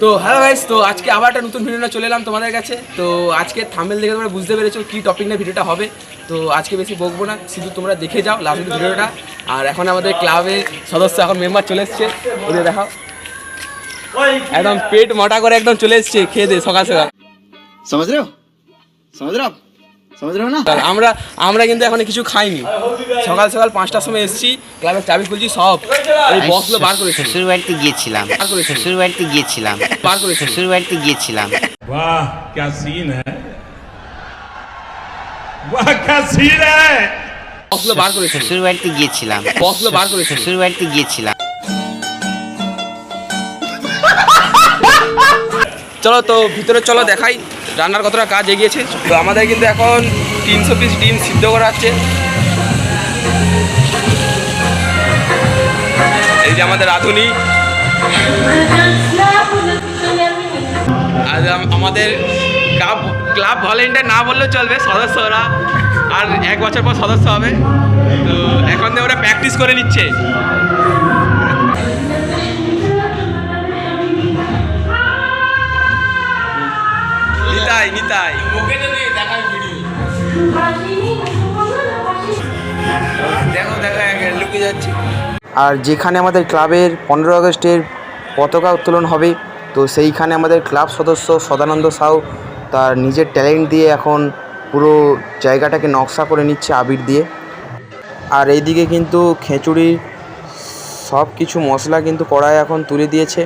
তো hello guys তো আজকে আবার একটা নতুন ভিডিওটা চলে এলাম তোমাদের কাছে। তো আজকে থামেল দেখে তোমরা বুঝতে পেরেছ কী টপিক নিয়ে ভিডিওটা হবে। তো আজকে বেশি বকবো না, শুধু তোমরা দেখে যাও লাস্ট ভিডিওটা আর এখন আমাদের ক্লাবে সদস্য এখন মেম্বার চলে এসছে। ওদের দেখাও। একদম পেট মোটা করে একদম চলে এসছে, খেয়ে দে সকাল সকাল। সমাজ রাও? সমাজ রাও? আমরা আমরা কিন্তু এখন কিছু খাইনি সকাল সকাল পাঁচটার সময় এসেছি ক্লাবের চাবি খুলছি সব এই বক্সগুলো বার করেছি শ্বশুর বাড়িতে গিয়েছিলাম বার করেছি শ্বশুর বাড়িতে গিয়েছিলাম বার করেছি শ্বশুর বাড়িতে গিয়েছিলাম वाह क्या सीन है वाह क्या सीन है বক্সগুলো বার করেছি শ্বশুর বাড়িতে গিয়েছিলাম বক্সগুলো বার করেছি শ্বশুর বাড়িতে গিয়েছিলাম চলো তো ভিতরে চলো দেখাই রান্নার কতটা কাজ এগিয়েছে? তো আমাদের কিন্তু এখন তিনশো পিস ডিম সিদ্ধ করা হচ্ছে এই যে আমাদের রাঁধুনি। আর আমাদের ক্লাব ক্লাব ভলেন্টিয়ার না বললেও চলবে, সদস্যরা। আর এক বছর পর সদস্য হবে। তো এখন ওরা প্র্যাকটিস করে নিচ্ছে। নিতাই নিতাই। দেখো যাচ্ছে। আর যেখানে আমাদের ক্লাবের পনেরো আগস্টের পতাকা উত্তোলন হবে, তো সেইখানে আমাদের ক্লাব সদস্য সদানন্দ সাউ তার নিজের ট্যালেন্ট দিয়ে এখন পুরো জায়গাটাকে নকশা করে নিচ্ছে আবির দিয়ে। আর এইদিকে কিন্তু খিচুড়ির সব কিছু মশলা কিন্তু কড়াই এখন তুলে দিয়েছে।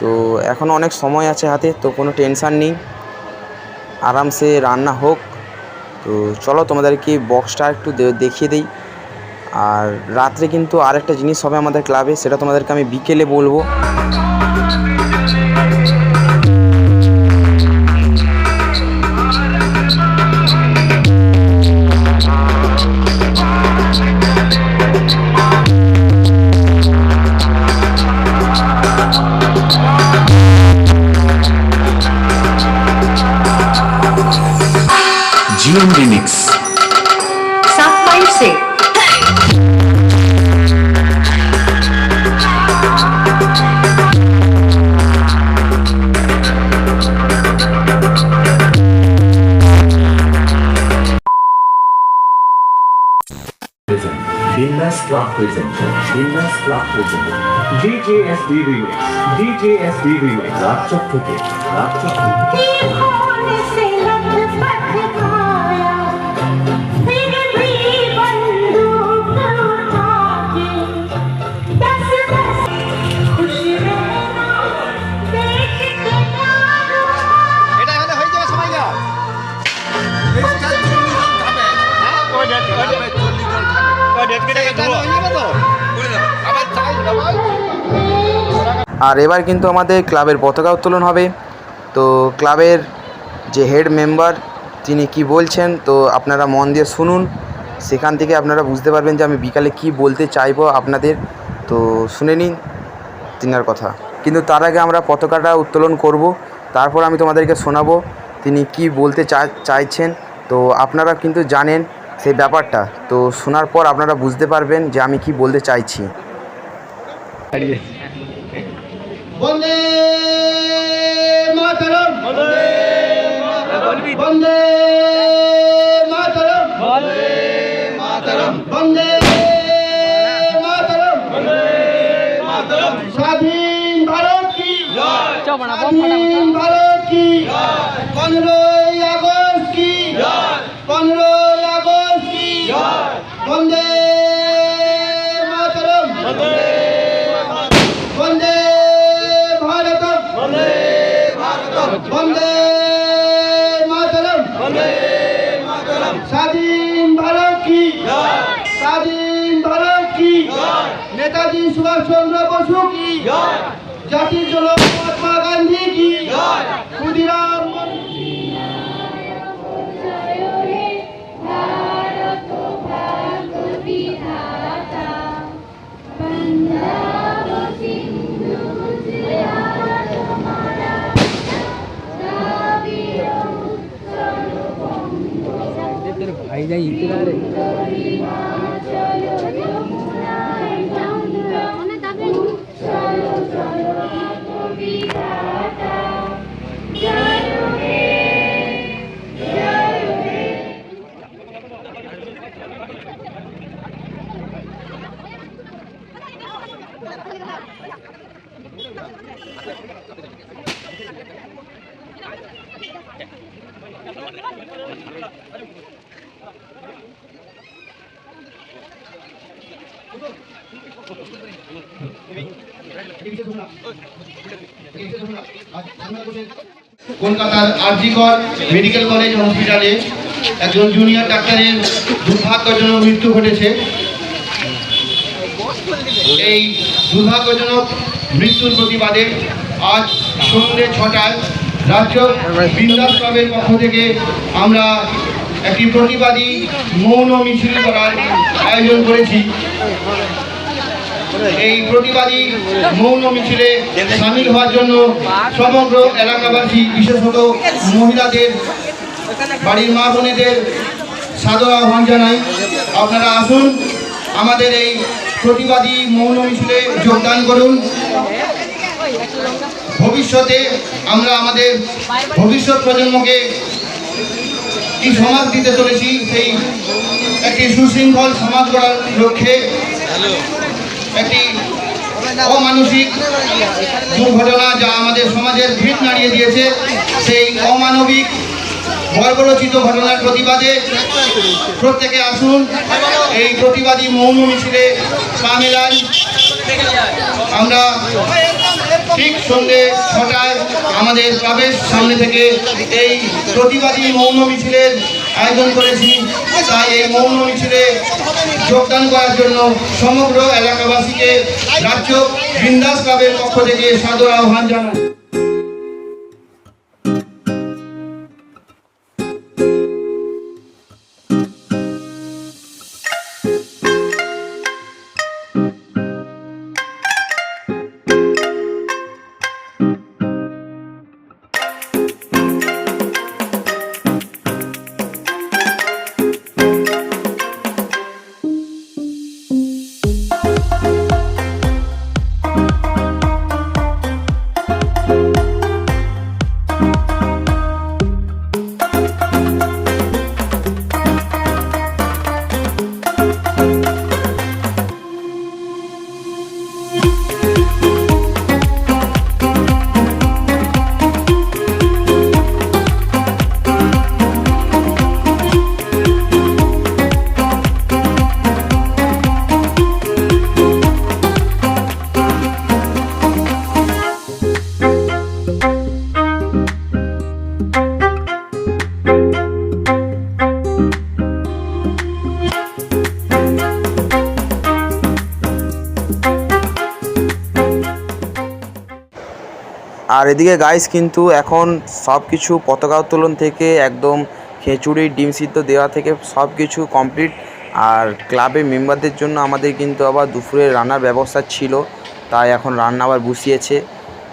তো এখন অনেক সময় আছে হাতে, তো কোনো টেনশান নেই। আরামসে রান্না হোক। তো চলো তোমাদেরকে বক্সটা একটু দেখিয়ে দিই। আর রাত্রে কিন্তু আরেকটা জিনিস হবে আমাদের ক্লাবে সেটা তোমাদেরকে আমি বিকেলে বলব। Rock present. Dinas Rock present. DJSD Remix. DJSD Remix. Rock Chok Rock Chok আর এবার কিন্তু আমাদের ক্লাবের পতাকা উত্তোলন হবে। তো ক্লাবের যে হেড মেম্বার তিনি কি বলছেন, তো আপনারা মন দিয়ে শুনুন। সেখান থেকে আপনারা বুঝতে পারবেন যে আমি বিকালে কি বলতে চাইব আপনাদের। তো শুনে নিন তিনার কথা। কিন্তু তার আগে আমরা পতাকাটা উত্তোলন করব। তারপর আমি তোমাদেরকে শোনাবো তিনি কি বলতে চাইছেন। তো আপনারা কিন্তু জানেন সেই ব্যাপারটা। তো শোনার পর আপনারা বুঝতে পারবেন যে আমি কি বলতে চাইছি। বন্দে মাতরম। বন্দে বন্দে মাতরম। বন্দে মাতরম। বন্দে মাতরম। বন্দে মাতরম। স্বাধীন ভারত কি? জয়। স্বাধীন ভারত কি? পনেরোই আগস্ট কি? জয়। বন্দে মাতরম। বন্দে ভারতম। বন্দে ভারতম। বন্দে মাতরম। বন্দে মাতরম। স্বাধীন ভারত কি? স্বাধীন ভারত কি? নেতাজি সুভাষচন্দ্র বসু কি? জাতির জনক মহাত্মা গান্ধী কি? কলকাতার আরজিকর মেডিকেল কলেজ হসপিটালে একজন জুনিয়র ডাক্তারের দুর্ভাগ্যজনক মৃত্যু ঘটেছে। এই দুর্ভাগ্যজনক মৃত্যুর প্রতিবাদে আজ সন্ধ্যে ছটায় রাজ্য বিন্দাস ক্লাবের পক্ষ থেকে আমরা একটি প্রতিবাদী মৌন মিছিল করার আয়োজন করেছি। এই প্রতিবাদী মৌন মিছিলে সামিল হওয়ার জন্য সমগ্র এলাকাবাসী, বিশেষত মহিলাদের বাড়ির মা বোনেদের সাদর আহ্বান জানাই। আপনারা আসুন, আমাদের এই প্রতিবাদী মৌন মিছিলে যোগদান করুন। ভবিষ্যতে আমরা আমাদের ভবিষ্যৎ প্রজন্মকে কি সমাজ দিতে চলেছি, সেই একটি সুশৃঙ্খল সমাজ গড়ার লক্ষ্যে একটি অমানসিক দুর্ঘটনা যা আমাদের সমাজের ভিড় নাড়িয়ে দিয়েছে, সেই অমানবিক গর্বরচিত ঘটনার প্রতিবাদে প্রত্যেকে আসুন। এই প্রতিবাদী মৌন মিছিলে পা মেলান আমরা ঠিক সন্ধ্যে ছটায় আমাদের ক্লাবের সামনে থেকে এই প্রতিবাদী মৌন মিছিলের আয়োজন করেছি। তাই এই মৌন মিছিলে যোগদান করার জন্য সমগ্র এলাকাবাসীকে রাজ্য বৃন্দাস ক্লাবের পক্ষ থেকে সাদর আহ্বান জানাই। আর এদিকে গাইস কিন্তু এখন সব কিছু পতাকা উত্তোলন থেকে একদম খিচুড়ি, ডিম সিদ্ধ দেওয়া থেকে সব কিছু কমপ্লিট আর ক্লাবের মেম্বারদের জন্য আমাদের কিন্তু আবার দুপুরে রান্নার ব্যবস্থা ছিল, তাই এখন রান্না আবার বসিয়েছে।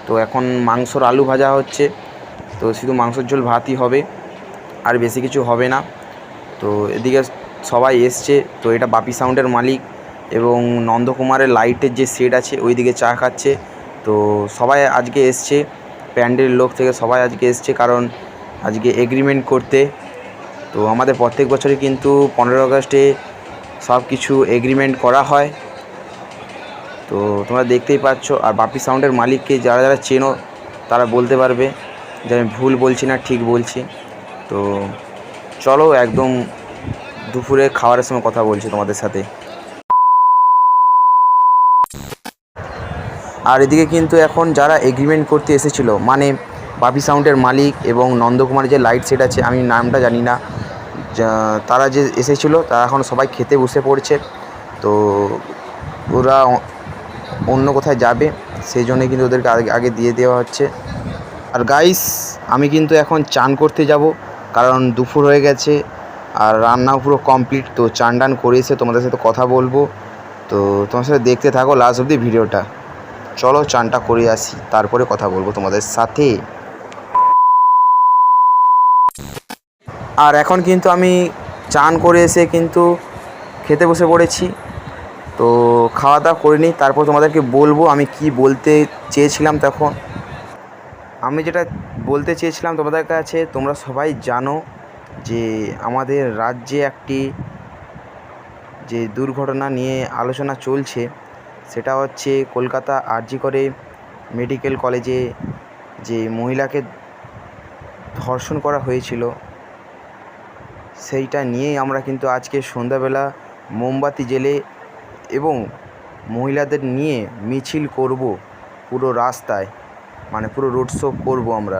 তো এখন মাংসর আলু ভাজা হচ্ছে, তো শুধু মাংসর ঝোল ভাতই হবে, আর বেশি কিছু হবে না। তো এদিকে সবাই এসছে, তো এটা বাপি সাউন্ডের মালিক এবং নন্দকুমারের লাইটের যে সেট আছে, ওইদিকে চা খাচ্ছে। তো সবাই আজকে এসছে প্যান্ডেল লোক থেকে সবাই আজকে এসছে কারণ আজকে এগ্রিমেন্ট করতে। তো আমাদের প্রত্যেক বছরই কিন্তু পনেরো আগস্টে সব কিছু এগ্রিমেন্ট করা হয়। তো তোমরা দেখতেই পাচ্ছ, আর বাপি সাউন্ডের মালিককে যারা যারা চেনো, তারা বলতে পারবে যে আমি ভুল বলছি না, ঠিক বলছি। তো চলো একদম দুপুরে খাবারের সময় কথা বলছি তোমাদের সাথে। আর এদিকে কিন্তু এখন যারা এগ্রিমেন্ট করতে এসেছিল মানে বাপি সাউন্ডের মালিক এবং নন্দকুমারের যে লাইট সেট আছে, আমি নামটা জানি না তারা যে এসেছিল, তারা এখন সবাই খেতে বসে পড়ছে। তো ওরা অন্য কোথায় যাবে সেই জন্যে কিন্তু ওদেরকে আগে আগে দিয়ে দেওয়া হচ্ছে। আর গাইস আমি কিন্তু এখন চান করতে যাব, কারণ দুপুর হয়ে গেছে আর রান্নাও পুরো কমপ্লিট তো চান টান করে এসে তোমাদের সাথে কথা বলব। তো তোমার সাথে দেখতে থাকো লাস্ট অবধি ভিডিওটা চলো চানটা করে আসি, তারপরে কথা বলব তোমাদের সাথে। আর এখন কিন্তু আমি চান করে এসে কিন্তু খেতে বসে পড়েছি। তো খাওয়া দাওয়া করিনি তারপর তোমাদেরকে বলব আমি কি বলতে চেয়েছিলাম তখন। আমি যেটা বলতে চেয়েছিলাম তোমাদের কাছে, তোমরা সবাই জানো যে আমাদের রাজ্যে একটি যে দুর্ঘটনা নিয়ে আলোচনা চলছে সেটা হচ্ছে কলকাতা আরজি করে মেডিকেল কলেজে যে মহিলাকে ধর্ষণ করা হয়েছিল, সেইটা নিয়েই আমরা কিন্তু আজকে সন্ধ্যাবেলা মোমবাতি জেলে এবং মহিলাদের নিয়ে মিছিল করব পুরো রাস্তায় মানে পুরো রোড শো করব আমরা।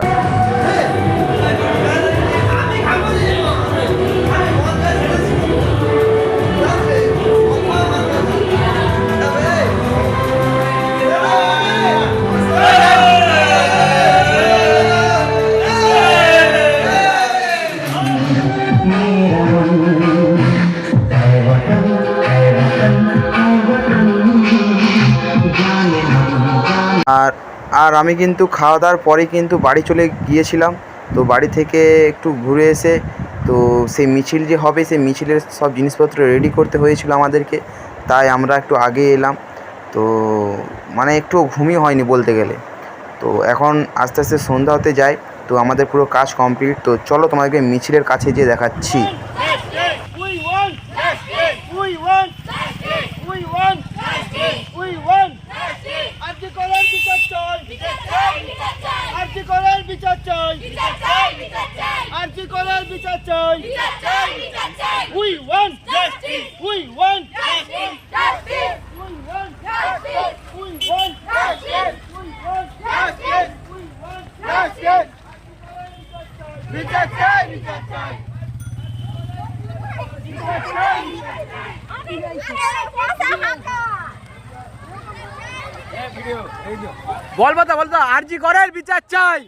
আমি কিন্তু খাওয়া দাওয়ার পরে কিন্তু বাড়ি চলে গিয়েছিলাম। তো বাড়ি থেকে একটু ঘুরে এসে, তো সেই মিছিল যে হবে, সেই মিছিলের সব জিনিসপত্র রেডি করতে হয়েছিল আমাদেরকে। তাই আমরা একটু আগে এলাম। তো মানে একটু ঘুমই হয়নি বলতে গেলে। তো এখন আস্তে আস্তে সন্ধ্যা হতে যায়। তো আমাদের পুরো কাজ কমপ্লিট তো চলো তোমাদেরকে মিছিলের কাছে যেয়ে দেখাচ্ছি। করার বিচার চাই আজকে করার বিচার চাই। আজকে করার বিচার চাই। We won! We won! We won! We won! We won! বিচার চাই বিচার চাই বলব তো বলতো আরজি করার বিচার চাই।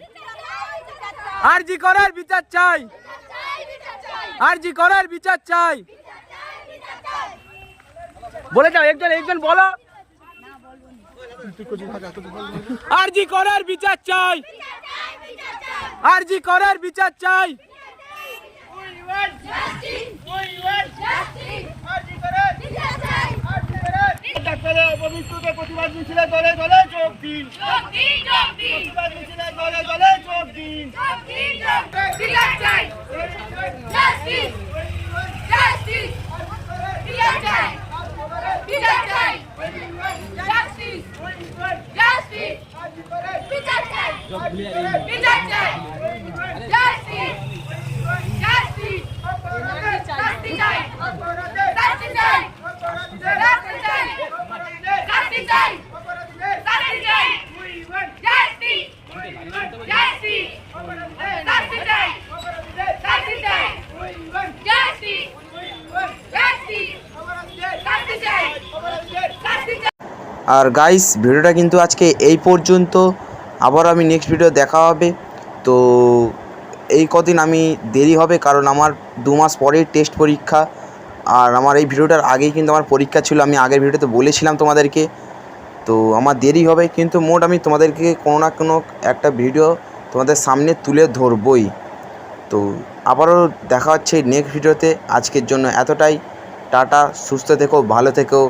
আরজি করার বিচার চাই। আরজি করার বিচার চাই। বলে যাও একজন একজন বলো। আরজি করার বিচার চাই। আরজি করার বিচার চাই। ডাক্তারের অপমৃত্যুকে প্রতিবাদ মিছিলে দলে দলে যোগ দিন প্রতিবাদ মিছিলে দলে দলে যোগ দিন আর গাইস ভিডিওটা কিন্তু আজকে এই পর্যন্ত। আবার আমি নেক্সট ভিডিও দেখা হবে। তো এই কদিন আমি দেরি হবে কারণ আমার দু মাস পরেই টেস্ট পরীক্ষা। আর আমার এই ভিডিওটার আগেই কিন্তু আমার পরীক্ষা ছিল। আমি আগের ভিডিওতে বলেছিলাম তোমাদেরকে। তো আমার দেরি হবে কিন্তু মোট আমি তোমাদেরকে কোনো না কোনো একটা ভিডিও তোমাদের সামনে তুলে ধরবই। তো আবারও দেখা হচ্ছে নেক্সট ভিডিওতে আজকের জন্য এতটাই। টাটা, সুস্থ থেকো, ভালো থেকো।